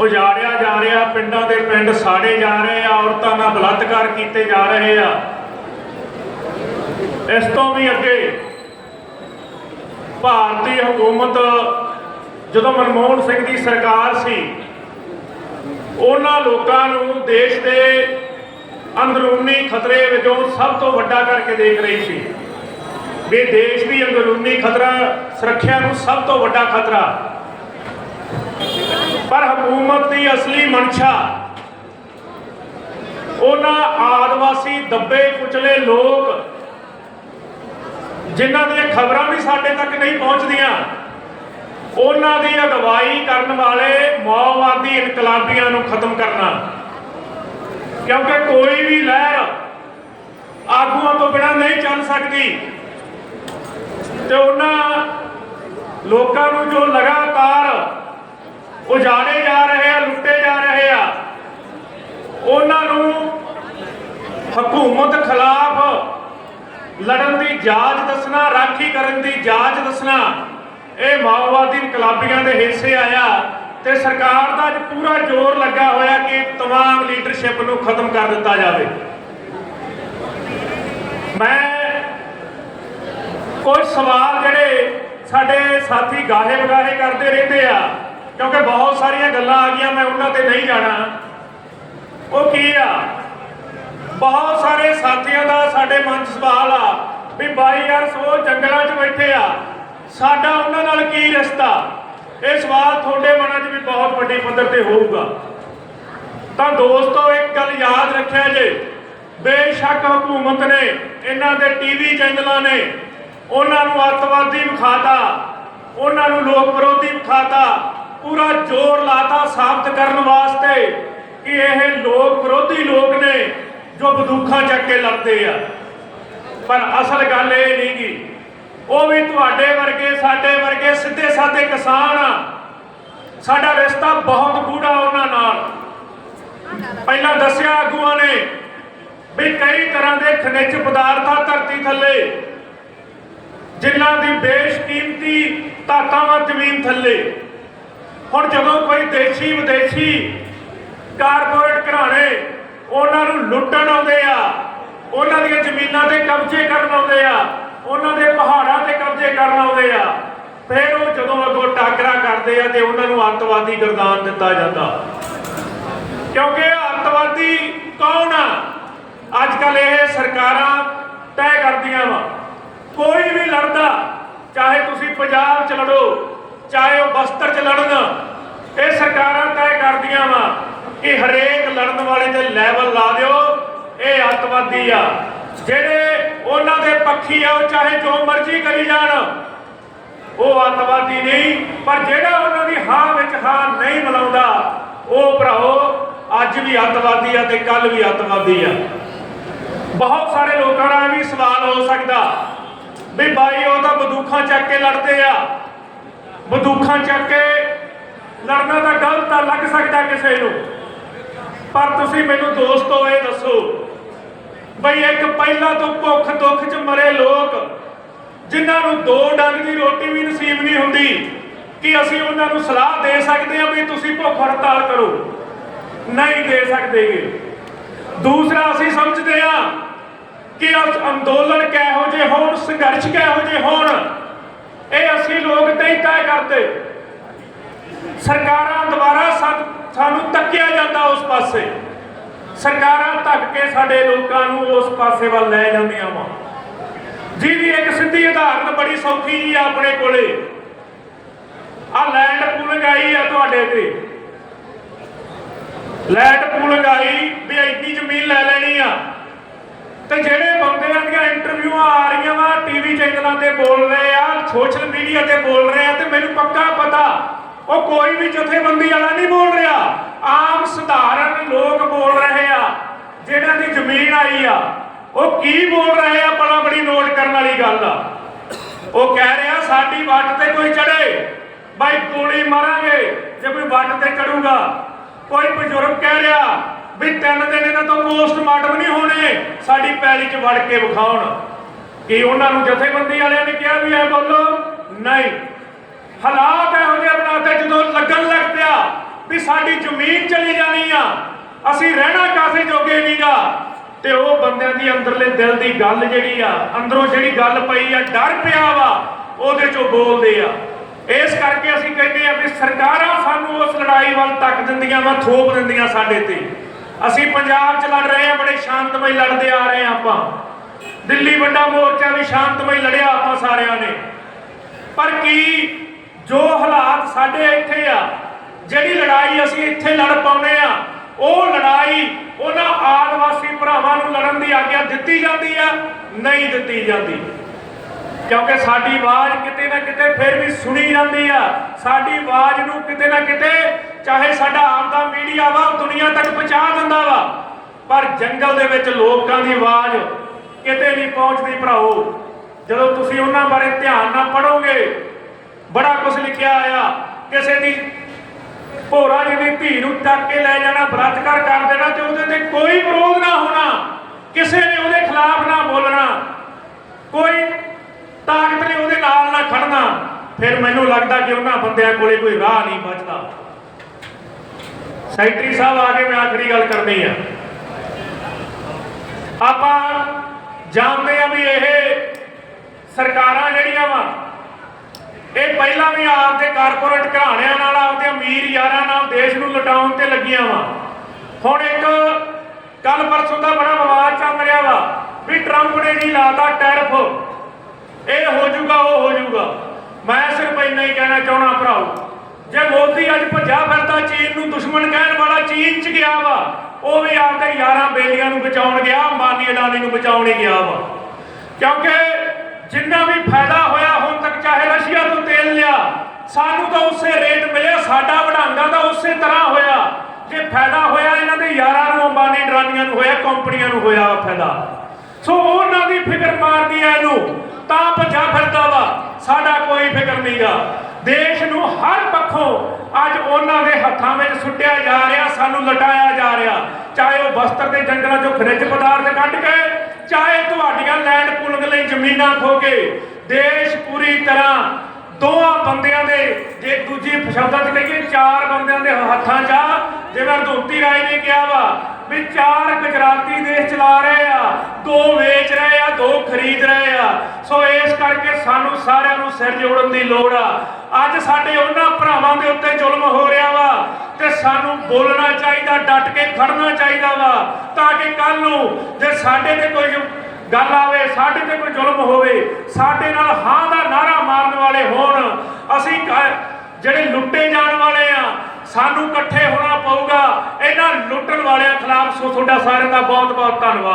ਉਜਾੜਿਆ ਜਾ ਰਿਹਾ, ਪਿੰਡਾਂ ਦੇ ਪਿੰਡ ਸਾੜੇ ਜਾ ਰਹੇ ਆ, ਔਰਤਾਂ ਨਾਲ ਬਲਾਤਕਾਰ ਕੀਤੇ ਜਾ ਰਹੇ ਆ। ਇਸ ਤੋਂ ਵੀ ਅੱਗੇ ਭਾਰਤੀ ਹਕੂਮਤ ਜਦੋਂ ਮਨਮੋਹਨ ਸਿੰਘ ਦੀ ਸਰਕਾਰ ਸੀ, ਉਹਨਾਂ ਲੋਕਾਂ ਨੂੰ ਦੇਸ਼ ਦੇ ਅੰਦਰੂਨੀ ਖਤਰੇ ਵਿੱਚੋਂ ਸਭ ਤੋਂ ਵੱਡਾ ਕਰਕੇ ਦੇਖ ਰਹੀ ਸੀ। ਵੀ ਦੇਸ਼ ਦੀ ਅੰਦਰੂਨੀ ਖਤਰਾ, ਸੁਰੱਖਿਆ ਨੂੰ ਸਭ ਤੋਂ ਵੱਡਾ ਖਤਰਾ ਪਰ ਹਕੂਮਤ ਦੀ ਅਸਲੀ ਮਨਸ਼ਾ। ਉਹਨਾਂ ਆਦਿਵਾਸੀ ਦੱਬੇ ਕੁਚਲੇ ਲੋਕ, ਜਿਨ੍ਹਾਂ ਦੀਆਂ ਖਬਰਾਂ ਵੀ ਸਾਡੇ ਤੱਕ ਨਹੀਂ ਪਹੁੰਚਦੀਆਂ, ਉਹਨਾਂ ਦੀ ਅਗਵਾਈ ਕਰਨ ਵਾਲੇ ਮਾਓਵਾਦੀ ਇਨਕਲਾਬੀਆਂ ਨੂੰ ਖਤਮ ਕਰਨਾ। ਕਿਉਂਕਿ ਕੋਈ ਵੀ ਲਹਿਰ ਆਗੂਆਂ ਤੋਂ ਬਿਨਾਂ ਨਹੀਂ ਚੱਲ ਸਕਦੀ। ਤੇ ਉਹਨਾਂ ਲੋਕਾਂ ਨੂੰ ਜੋ ਲਗਾਤਾਰ ਉਜਾੜੇ ਜਾ ਰਹੇ ਆ ਲੁੱਟੇ ਜਾ ਰਹੇ ਆ ਉਹਨਾਂ ਨੂੰ ਹਕੂਮਤ ਖਿਲਾਫ ਲੜਨ ਦੀ ਜਾਂਚ ਦੱਸਣਾ ਰਾਖੀ ਕਰਨ ਦੀ ਜਾਂਚ ਦੱਸਣਾ ਇਹ ਮਾਓਵਾਦੀ ਇਨਕਲਾਬੀਆਂ ਦੇ ਹਿੱਸੇ ਆਇਆ ਤੇ ਸਰਕਾਰ ਦਾ ਅੱਜ ਪੂਰਾ ਜ਼ੋਰ ਲੱਗਾ ਹੋਇਆ ਕਿ तमाम ਲੀਡਰਸ਼ਿਪ ਨੂੰ ਖਤਮ ਕਰ ਦਿੱਤਾ ਜਾਵੇ ਮੈਂ ਕੁਝ ਸਵਾਲ ਜਿਹੜੇ ਸਾਡੇ ਸਾਥੀ ਗਾਹੇ ਬਗਾਹੇ ਕਰਦੇ ਰਹਿੰਦੇ ਆ ਕਿਉਂਕਿ ਬਹੁਤ ਸਾਰੀਆਂ ਗੱਲਾਂ ਆ ਗਈਆਂ, ਮੈਂ ਉਹਨਾਂ ਤੇ ਨਹੀਂ ਜਾਣਾ। ਉਹ ਕੀ ਆ? ਬਹੁਤ ਸਾਰੇ ਸਾਥੀਆਂ ਦਾ ਸਾਡੇ ਮਨ 'ਚ ਸਵਾਲ ਆ ਵੀ ਬਾਈ ਯਾਰ, ਸੋ ਜੰਗਲਾਂ 'ਚ ਬੈਠੇ ਆ। ਸਾਡਾ ਉਹਨਾਂ ਨਾਲ ਕੀ ਰਿਸ਼ਤਾ? ਇਹ ਸਵਾਲ ਤੁਹਾਡੇ ਮਨਾਂ 'ਚ ਵੀ ਬਹੁਤ ਵੱਡੇ ਪੱਧਰ ਤੇ ਹੋਊਗਾ। ਤਾਂ ਦੋਸਤੋ, ਇੱਕ ਗੱਲ ਯਾਦ ਰੱਖਿਆ ਜੇ। ਬੇਸ਼ੱਕ ਹਕੂਮਤ ਨੇ, ਇਹਨਾਂ ਦੇ ਟੀਵੀ ਚੈਨਲਾਂ ਨੇ, ਉਹਨਾਂ ਨੂੰ ਅੱਤਵਾਦੀ ਵਿਖਾਤਾ, ਉਹਨਾਂ ਨੂੰ ਲੋਕ ਵਿਰੋਧੀ ਵਿਖਾਤਾ ਪੂਰਾ ਜ਼ੋਰ ਲਾਤਾ ਸਾਬਤ ਕਰਨ ਵਾਸਤੇ ਕਿ ਇਹ ਲੋਕ ਵਿਰੋਧੀ ਲੋਕ ਨੇ ਜੋ ਬੰਦੂਖਾਂ ਚੱਕ ਕੇ ਲੜਦੇ ਆ। ਪਰ ਅਸਲ ਗੱਲ ਇਹ ਨਹੀਂ ਗੀ। ਉਹ ਵੀ ਤੁਹਾਡੇ ਵਰਗੇ, ਸਾਡੇ ਵਰਗੇ ਸਿੱਧੇ ਸਾਦੇ ਕਿਸਾਨ ਆ। ਸਾਡਾ ਰਿਸ਼ਤਾ ਬਹੁਤ ਗੂੜਾ ਉਹਨਾਂ ਨਾਲ। ਪਹਿਲਾਂ ਦੱਸਿਆ ਆਗੂਆਂ ਨੇ ਵੀ ਕਈ ਤਰ੍ਹਾਂ ਦੇ ਖਣਿਜ ਪਦਾਰਥ ਆ ਧਰਤੀ ਥੱਲੇ, ਜਿਨ੍ਹਾਂ ਦੀ ਬੇਸ਼ਕੀਮਤੀ ਧਾਤਾਂ ਜ਼ਮੀਨ ਥੱਲੇ। ਹੁਣ ਜਦੋਂ ਕੋਈ ਦੇਸ਼ੀ ਵਿਦੇਸ਼ੀ ਕਾਰਪੋਰੇਟ ਘਰਾਣੇ ਉਹਨਾਂ ਨੂੰ ਲੁੱਟਣ ਆਉਂਦੇ ਆ, ਉਹਨਾਂ ਦੀਆਂ ਜ਼ਮੀਨਾਂ ਤੇ ਕਬਜ਼ੇ ਕਰਨ ਆਉਂਦੇ ਆ, ਉਹਨਾਂ ਦੇ ਪਹਾੜਾਂ ਤੇ ਕਬਜ਼ੇ ਕਰਨ ਆਉਂਦੇ ਆ, ਫਿਰ ਉਹ ਜਦੋਂ ਅੱਗੋਂ ਟਾਕਰਾ ਕਰਦੇ ਆ ਤੇ ਉਹਨਾਂ ਨੂੰ ਅੱਤਵਾਦੀ ਗਰਦਾਨ ਦਿੱਤਾ ਜਾਂਦਾ। ਕਿਉਂਕਿ ਅੱਤਵਾਦੀ ਕੌਣ ਆ? ਅੱਜ ਕੱਲ ਇਹ ਸਰਕਾਰਾਂ ਤੈਅ ਕਰਦੀਆਂ ਵਾ। ਕੋਈ ਵੀ ਲੜਦਾ, ਚਾਹੇ ਤੁਸੀਂ ਪੰਜਾਬ 'ਚ ਲੜੋ ਚਾਹੇ ਉਹ ਬਸਤਰ 'ਚ ਲੜਨ, ਇਹ ਸਰਕਾਰਾਂ ਤੈਅ ਕਰਦੀਆਂ ਵਾ ਕਿ ਹਰੇਕ ਲੜਨ ਵਾਲੇ ਦੇ ਲੈਵਲ ਲਾ ਦਿਓ, ਇਹ ਅੱਤਵਾਦੀ ਆ। ਜਿਹੜੇ ਉਹਨਾਂ ਦੇ ਪੱਖੀ ਆ, ਉਹ ਚਾਹੇ ਜੋ ਮਰਜ਼ੀ ਕਰੀ ਜਾਣ, ਉਹ ਅੱਤਵਾਦੀ ਨਹੀਂ। ਪਰ ਜਿਹੜਾ ਉਹਨਾਂ ਦੀ ਹਾਂ ਵਿੱਚ ਹਾਂ ਨਹੀਂ ਮਿਲਾਉਂਦਾ ਉਹ ਭਰਾਓ ਅੱਜ ਵੀ ਅੱਤਵਾਦੀ ਆ ਤੇ ਕੱਲ ਵੀ ਅੱਤਵਾਦੀ ਆ। ਬਹੁਤ ਸਾਰੇ ਲੋਕਾਂ ਦਾ ਇਹ ਵੀ ਸਵਾਲ ਹੋ ਸਕਦਾ ਵੀ ਬਾਈ ਉਹ ਤਾਂ ਬੰਦੂਖਾਂ ਚੱਕ ਕੇ ਲੜਦੇ ਆ। ਬੰਦੂਕਾਂ ਚੱਕ ਕੇ ਲੜਨਾ ਤਾਂ ਗਲਤ ਆ ਲੱਗ ਸਕਦਾ ਕਿਸੇ ਨੂੰ। ਪਰ ਤੁਸੀਂ ਮੈਨੂੰ ਦੋਸਤੋ, ਇਹ ਦੱਸੋ ਬਈ ਇੱਕ ਪਹਿਲਾਂ ਤੋਂ ਭੁੱਖ ਦੁੱਖ 'ਚ ਮਰੇ ਲੋਕ, ਜਿਨ੍ਹਾਂ ਨੂੰ ਦੋ ਡੰਗ ਦੀ ਰੋਟੀ ਵੀ ਨਸੀਬ ਨਹੀਂ ਹੁੰਦੀ, ਕਿ ਅਸੀਂ ਉਹਨਾਂ ਨੂੰ ਸਲਾਹ ਦੇ ਸਕਦੇ ਹਾਂ ਵੀ ਤੁਸੀਂ ਭੁੱਖ ਹੜਤਾਲ ਕਰੋ? ਨਹੀਂ ਦੇ ਸਕਦੇਗੇ ਦੂਸਰਾ, ਅਸੀਂ ਸਮਝਦੇ ਹਾਂ ਕਿ ਅੰਦੋਲਨ ਕਿਹੋ ਜਿਹੇ ਹੋਣ, ਸੰਘਰਸ਼ ਕਿਹੋ ਜਿਹੇ ਹੋਣ ਇਹ ਅਸੀਂ ਲੋਕ ਤੈਅ ਤੈਅ ਕਰਦੇ। ਸਰਕਾਰਾਂ ਦੁਆਰਾ ਸਾਨੂੰ ਤੱਕਿਆ ਜਾਂਦਾ ਉਸ ਪਾਸੇ। ਸਰਕਾਰਾਂ ਧੱਕ ਕੇ ਸਾਡੇ ਲੋਕਾਂ ਨੂੰ ਉਸ ਪਾਸੇ ਵੱਲ ਲੈ ਜਾਂਦੀਆਂ ਵਾ। ਜਿਹਦੀ ਇੱਕ ਸਿੱਧੀ ਉਦਾਹਰਨ ਬੜੀ ਸੌਖੀ ਜੀ ਆਪਣੇ ਕੋਲੇ। ਆ ਲੈਂਡ ਪੂਲਿੰਗ ਆਈ ਆ ਤੁਹਾਡੇ ਤੇ। ਲੈਂਡ ਪੂਲਿੰਗ ਆਈ ਵੀ ਐਡੀ ਜ਼ਮੀਨ ਲੈ ਤੇ ਜਿਹੜੇ ਬੰਦਿਆਂ ਦੀਆਂ ਇੰਟਰਵਿਊਆਂ ਆ ਰਹੀਆਂ ਵਾ ਟੀਵੀ ਚੈਨਲਾਂ ਤੇ ਬੋਲ ਰਹੇ ਆ ਸੋਸ਼ਲ ਮੀਡੀਆ ਤੇ ਬੋਲ ਰਹੇ ਆ, ਤੇ ਮੈਨੂੰ ਪੱਕਾ ਪਤਾ, ਉਹ ਕੋਈ ਵੀ ਜਥੇਬੰਦੀ ਵਾਲਾ ਨਹੀਂ ਬੋਲ ਰਿਹਾ। ਆਮ ਸਧਾਰਨ ਲੋਕ ਬੋਲ ਰਹੇ ਆ ਜਿਹਨਾਂ ਦੀ ਜ਼ਮੀਨ ਆਈ ਆ, ਉਹ ਕੀ ਬੋਲ ਰਹੇ ਆ, ਬੜਾ ਬੜੀ ਨੋਟ ਕਰਨ ਵਾਲੀ ਗੱਲ ਆ। ਉਹ ਕਹਿ ਰਿਹਾ, ਸਾਡੀ ਵੱਟ ਤੇ ਕੋਈ ਚੜੇ ਬਾਈ ਗੋਲੀ ਮਾਰਾਂਗੇ, ਜੇ ਕੋਈ ਵੱਟ ਤੇ ਚੜੂਗਾ। ਕੋਈ ਬਜ਼ੁਰਗ ਕਹਿ ਰਿਹਾ ਵੀ ਤਿੰਨ ਦਿਨ ਇਹਨਾਂ ਤੋਂ ਪੋਸਟਮਾਰਟਮ ਨਹੀਂ ਹੋਣੇ, ਸਾਡੀ ਪੈਲੀ 'ਚ ਵੜ ਕੇ ਵਿਖਾਉਣ। ਕਿ ਉਹਨਾਂ ਨੂੰ ਜਥੇਬੰਦੀ ਵਾਲਿਆਂ ਨੇ ਕਿਹਾ ਵੀ ਐ ਬੋਲੋ? ਨਹੀਂ। ਹਾਲਾਤ ਇਹੋ ਜਿਹੇ ਬਣਾਤੇ ਜਦੋਂ ਲੱਗਣ ਲੱਗ ਪਿਆ ਵੀ ਸਾਡੀ ਜ਼ਮੀਨ ਚਲੀ ਜਾਣੀ ਆ, ਅਸੀਂ ਰਹਿਣਾ ਕਾਸੇ ਜੋਗੇ ਨਹੀਂਗਾ ਤੇ ਉਹ ਬੰਦਿਆਂ ਦੀ ਅੰਦਰਲੇ ਦਿਲ ਦੀ ਗੱਲ ਜਿਹੜੀ ਆ, ਅੰਦਰੋਂ ਜਿਹੜੀ ਗੱਲ ਪਈ ਆ, ਡਰ ਪਿਆ ਵਾ, ਉਹਦੇ ਚੋਂ ਬੋਲਦੇ ਆ। ਇਸ ਕਰਕੇ ਅਸੀਂ ਕਹਿੰਦੇ ਆ ਵੀ ਸਰਕਾਰਾਂ ਸਾਨੂੰ ਉਸ ਲੜਾਈ ਵੱਲ ਤੱਕ ਦਿੰਦੀਆਂ ਵਾ, ਥੋਪ ਦਿੰਦੀਆਂ ਸਾਡੇ ਤੇ। ਅਸੀਂ ਪੰਜਾਬ 'ਚ ਲੜ ਰਹੇ ਹਾਂ, ਬੜੇ ਸ਼ਾਂਤਮਈ ਲੜਦੇ ਆ ਰਹੇ ਹਾਂ ਆਪਾਂ। ਦਿੱਲੀ ਵੱਡਾ ਮੋਰਚਾ ਵੀ ਸ਼ਾਂਤਮਈ ਲੜਿਆ ਆਪਾਂ ਸਾਰਿਆਂ ਨੇ। ਪਰ ਕੀ ਜੋ ਹਾਲਾਤ ਸਾਡੇ ਇੱਥੇ ਆ, ਜਿਹੜੀ ਲੜਾਈ ਅਸੀਂ ਇੱਥੇ ਲੜ ਪਾਉਨੇ ਆ ਉਹ ਲੜਾਈ ਉਹਨਾਂ ਆਦਿਵਾਸੀ ਭਰਾਵਾਂ ਨੂੰ ਲੜਨ ਦੀ ਆਗਿਆ ਦਿੱਤੀ ਜਾਂਦੀ ਆ, ਨਹੀਂ ਦਿੱਤੀ ਜਾਂਦੀ। ਕਿਉਂਕਿ ਸਾਡੀ ਆਵਾਜ਼ ਕਿਤੇ ਨਾ ਕਿਤੇ ਫਿਰ ਵੀ ਸੁਣੀ ਜਾਂਦੀ ਆ। ਸਾਡੀ ਆਵਾਜ਼ ਨੂੰ ਕਿਤੇ ਨਾ ਕਿਤੇ ਚਾਹੇ ਸਾਡਾ ਆਪਦਾ ਮੀਡੀਆ ਵਾ, ਉਹ ਦੁਨੀਆ ਤੱਕ ਪਹੁੰਚਾ ਦਿੰਦਾ ਵਾ। ਪਰ ਜੰਗਲ ਦੇ ਵਿੱਚ ਲੋਕਾਂ ਦੀ ਆਵਾਜ਼ ਕਿਤੇ ਨਹੀਂ ਪਹੁੰਚਦੀ ਭਰਾਓ। ਜਦੋਂ ਤੁਸੀਂ ਉਹਨਾਂ ਬਾਰੇ ਧਿਆਨ ਨਾਲ ਪੜੋਗੇ, ਬੜਾ ਕੁਝ ਲਿਖਿਆ ਆ ਕਿਸੇ ਦੀ ਭੋਰਾ ਜਿਹੀ ਧੀ ਨੂੰ ਚੱਕ ਕੇ ਲੈ ਜਾਣਾ, ਬਲਾਤਕਾਰ ਕਰ ਦੇਣਾ ਤੇ ਉਹਦੇ ਤੇ ਕੋਈ ਵਿਰੋਧ ਨਾ ਹੋਣਾ। ਕਿਸੇ ਨੇ ਉਹਦੇ ਖਿਲਾਫ ਨਾ ਬੋਲਣਾ। ਕੋਈ ਤਾਕਤ ਨੇ ਉਹਦੇ ਨਾਲ ਨਾ ਖੜਨਾ। ਫਿਰ ਮੈਨੂੰ ਲੱਗਦਾ ਕਿ ਉਹਨਾਂ ਬੰਦਿਆਂ ਕੋਲੇ ਕੋਈ ਰਾਹ ਨਹੀਂ ਬਚਦਾ। ਸੈਕਟਰੀ ਸਾਹਿਬ ਆ ਕੇ ਮੈਂ ਆਖਰੀ ਗੱਲ ਕਰਨੀ ਆ। ਆਪਾਂ ਜਾਣਦੇ ਆ ਵੀ ਇਹ ਸਰਕਾਰਾਂ ਜਿਹੜੀਆਂ ਵਾ, ਇਹ ਪਹਿਲਾਂ ਵੀ ਆਪਦੇ ਕਾਰਪੋਰੇਟ ਘਰਾਣਿਆਂ ਨਾਲ, ਆਪਦੇ ਅਮੀਰ ਯਾਰਾਂ ਨਾਲ ਦੇਸ਼ ਨੂੰ ਲੁਟਾਉਣ ਤੇ ਲੱਗੀਆਂ ਵਾ। ਹੁਣ ਇੱਕ ਕੱਲ ਪਰਸੋਂ ਦਾ ਬੜਾ ਵਿਵਾਦ ਚੱਲ ਰਿਹਾ ਵਾ ਵੀ ਟਰੰਪ ਨੇ ਜੀ ਲਾਤਾ ਟੈਰਫ। ਇਹ ਹੋ ਜਾਊਗਾ, ਉਹ ਹੋ ਜਾਊਗਾ। ਮੈਂ ਸਿਰਫ ਇੰਨਾ ਹੀ ਕਹਿਣਾ ਚਾਹਣਾ ਭਰਾਓ। ਜੇ ਮੋਦੀ ਅੱਜ ਭੱਜਾ ਫਿਰਦਾ ਚੀਨ ਨੂੰ, ਦੁਸ਼ਮਣ ਕਹਿਣ ਵਾਲਾ ਚੀਨ ਚ ਗਿਆ ਵਾ, ਉਹ ਵੀ ਆਪਦੇ ਯਾਰਾਂ ਬੇਲੀਆਂ ਨੂੰ ਬਚਾਉਣ ਗਿਆ ਅੰਬਾਨੀ ਅਡਾਨੀ ਨੂੰ ਬਚਾਉਣ ਹੀ ਗਿਆ ਵਾ। ਕਿਉਂਕਿ ਜਿੰਨਾ ਵੀ ਫਾਇਦਾ ਹੋਇਆ ਹੁਣ ਤੱਕ, ਚਾਹੇ ਰਸ਼ੀਆ ਤੋਂ ਤੇਲ ਲਿਆ, ਸਾਨੂੰ ਤਾਂ ਉਸੇ ਰੇਟ ਮਿਲਿਆ, ਸਾਡਾ ਵਡਾਂਗਾ ਤਾਂ ਉਸੇ ਤਰ੍ਹਾਂ ਹੋਇਆ। ਜੇ ਫਾਇਦਾ ਹੋਇਆ ਇਹਨਾਂ ਦੇ ਯਾਰਾਂ ਨੂੰ, ਅੰਬਾਨੀ ਡਰਾਨੀਆਂ ਨੂੰ ਹੋਇਆ, ਕੰਪਨੀਆਂ ਨੂੰ ਹੋਇਆ ਫਾਇਦਾ। ਸੋ ਉਹਨਾਂ ਦੀ ਫਿਕਰ ਮਾਰਦੀ ਐ ਇਹਨੂੰ, ਤਾਂ ਭੱਜਾ ਫਿਰਦਾ ਵਾ, ਸਾਡਾ ਕੋਈ ਫਿਕਰ ਨਹੀਂਗਾ ਦੇਸ਼ ਨੂੰ ਹਰ ਪੱਖੋਂ ਅੱਜ ਉਹਨਾਂ ਦੇ ਹੱਥਾਂ ਵਿੱਚ ਸੁੱਟਿਆ ਜਾ ਰਿਹਾ, ਸਾਨੂੰ ਲਟਾਇਆ ਜਾ ਰਿਹਾ। ਚਾਹੇ ਉਹ ਬਸਤਰ ਦੇ ਜੰਗਲਾਂ ਚੋਂ ਖਣਿਜ ਪਦਾਰਥ ਕੱਢ ਕੇ, ਚਾਹੇ ਤੁਹਾਡੀਆਂ ਲੈਂਡ ਪੁਲਿੰਗ ਲਈ ਜ਼ਮੀਨਾਂ ਖੋ ਕੇ, ਦੇਸ਼ ਪੂਰੀ ਤਰ੍ਹਾਂ ਦੋਹਾਂ ਬੰਦਿਆਂ ਦੇ, ਜੇ ਦੂਜੀ ਸ਼ਬਦਾਂ 'ਚ ਕਹੀਏ, ਚਾਰ ਬੰਦਿਆਂ ਦੇ ਹੱਥਾਂ 'ਚ ਆ। ਜਿਵੇਂ ਧੋਤੀ ਰਾਏ ਨੇ ਕਿਹਾ ਵਾ ਵੀ ਚਾਰ ਗੁਜਰਾਤੀ ਦੇਸ਼ ਚਲਾ ਰਹੇ ਦੋ ਵੇਚ ਰਹੇ ਆ, ਦੋ ਖਰੀਦ ਰਹੇ ਆ। ਸੋ ਇਸ ਕਰਕੇ ਸਾਨੂੰ ਸਾਰਿਆਂ ਨੂੰ ਸਿਰ ਜੋੜਨ ਦੀ ਲੋੜ ਆ। ਅੱਜ ਸਾਡੇ ਉਹਨਾਂ ਭਰਾਵਾਂ ਦੇ ਉੱਤੇ ਜ਼ੁਲਮ ਹੋ ਰਿਹਾ ਵਾ ਤੇ ਸਾਨੂੰ ਬੋਲਣਾ ਚਾਹੀਦਾ, ਡਟ ਕੇ ਖੜਨਾ ਚਾਹੀਦਾ ਵਾ ਤਾਂ ਕਿ ਕੱਲ ਨੂੰ ਜੇ ਸਾਡੇ ਤੇ ਕੋਈ ਗੱਲ ਆਵੇ, ਸਾਡੇ ਤੇ ਕੋਈ ਜ਼ੁਲਮ ਹੋਵੇ, ਸਾਡੇ ਨਾਲ ਹਾਂ ਦਾ ਨਾਰਾ ਮਾਰਨ ਵਾਲੇ ਹੋਣ। ਅਸੀਂ ਜਿਹੜੇ ਲੁੱਟੇ ਜਾਣ ਵਾਲੇ ਆ, ਸਾਨੂੰ ਇਕੱਠੇ ਹੋਣਾ ਪਊਗਾ। ਇਹਨਾਂ ਲੁੱਟਣ ਵਾਲਿਆਂ ਖਿਲਾਫ ਸੋ ਤੁਹਾਡਾ ਸਾਰਿਆਂ ਦਾ ਬਹੁਤ ਬਹੁਤ ਧੰਨਵਾਦ।